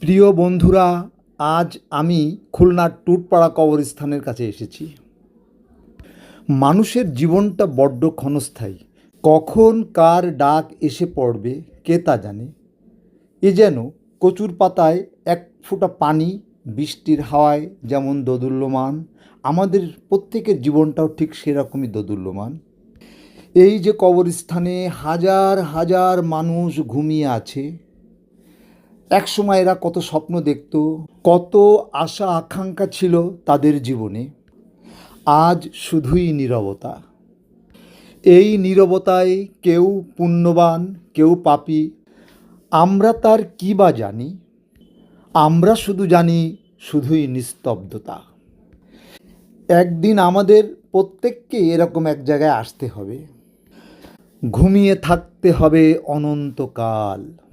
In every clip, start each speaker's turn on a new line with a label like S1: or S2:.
S1: প্রিয় বন্ধুরা, আজ আমি খুলনার টুটপাড়া কবরস্থানের কাছে এসেছি। মানুষের জীবনটা বড্ড ক্ষণস্থায়ী। কখন কার ডাক এসে পড়বে, কে তা জানে? এ যেন কচুর পাতায় এক ফোঁটা পানি, বৃষ্টির হাওয়ায় যেমন দোদুল্যমান, আমাদের প্রত্যেকের জীবনটাও ঠিক সেরকমই দোদুল্যমান। এই যে কবরস্থানে হাজার হাজার মানুষ ঘুমিয়ে আছে একসময় এরা কত স্বপ্ন দেখত, কত আশা আকাঙ্ক্ষা ছিল তাদের জীবনে। আজ শুধুই নীরবতা। এই নীরবতায় কেউ পুণ্যবান, কেউ পাপি। আমরা তার কী বা জানি? আমরা শুধু জানি শুধুই নিস্তব্ধতা। একদিন আমাদের প্রত্যেককে এরকম এক জায়গায় আসতে হবে। ঘুমিয়ে থাকতে হবে অনন্তকাল।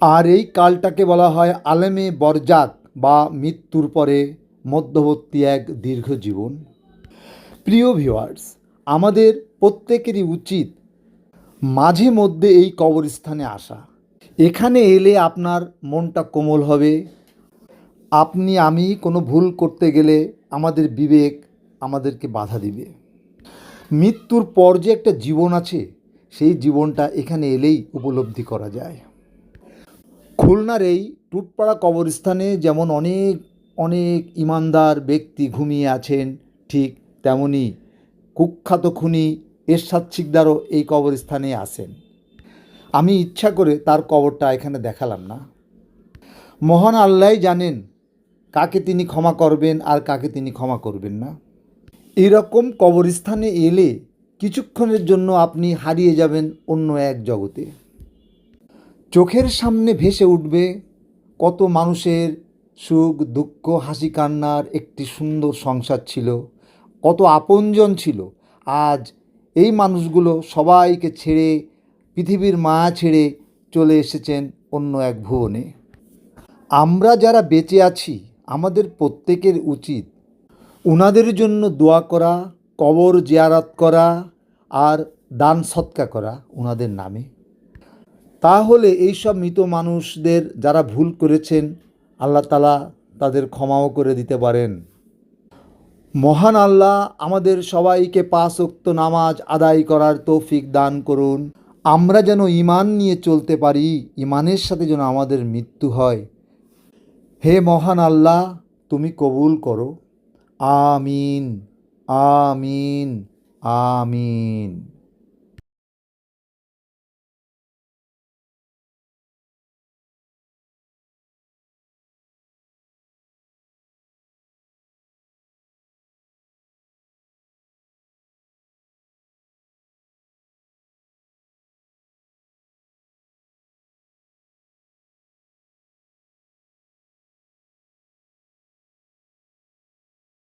S1: আর এই কালটাকে বলা হয় আলেমে বরজাক বা মৃত্যুর পরে মধ্যবর্তী এক দীর্ঘ জীবন। প্রিয় ভিউয়ার্স, আমাদের প্রত্যেকেরই উচিত মাঝে মধ্যে এই কবরস্থানে আসা। এখানে এলে আপনার মনটা কোমল হবে। আপনি, আমি কোনো ভুল করতে গেলে আমাদের বিবেক আমাদেরকে বাধা দিবে। মৃত্যুর পর যে একটা জীবন আছে, সেই জীবনটা এখানে এলেই উপলব্ধি করা যায়। খুলনার এই টুটপাড়া কবরস্থানে যেমন অনেক অনেক ইমানদার ব্যক্তি ঘুমিয়ে আছেন, ঠিক তেমনি কুখ্যাত খুনি এরশাদ শিকদারও এই কবরস্থানে আসেন আমি ইচ্ছা করে তার কবরটা এখানে দেখালাম না। মহান আল্লাহ জানেন কাকে তিনি ক্ষমা করবেন আর কাকে তিনি ক্ষমা করবেন না। এরকম কবরস্থানে এলে কিছুক্ষণের জন্য আপনি হারিয়ে যাবেন অন্য এক জগতে। চোখের সামনে ভেসে উঠবে কত মানুষের সুখ, দুঃখ, হাসি, কান্নার একটি সুন্দর সংসার ছিল। কত আপনজন ছিল। আজ এই মানুষগুলো সবাইকে ছেড়ে, পৃথিবীর মায়া ছেড়ে চলে এসেছেন অন্য এক ভুবনে। আমরা যারা বেঁচে আছি, আমাদের প্রত্যেকের উচিত ওনাদের জন্য দোয়া করা, কবর জিয়ারত করা আর দান সৎকা করা ওনাদের নামে। তাহলে এইসব মৃত মানুষদের যারা ভুল করেছেন, আল্লাহ তালা তাদের ক্ষমাও করে দিতে পারেন। মহান আল্লাহ আমাদের সবাইকে পাঁচ ওক্ত নামাজ আদায় করার তৌফিক দান করুন। আমরা যেন ইমান নিয়ে চলতে পারি ইমানের সাথে যেন আমাদের মৃত্যু হয়। হে মহান আল্লাহ, তুমি কবুল করো। আমিন আমিন আমিন।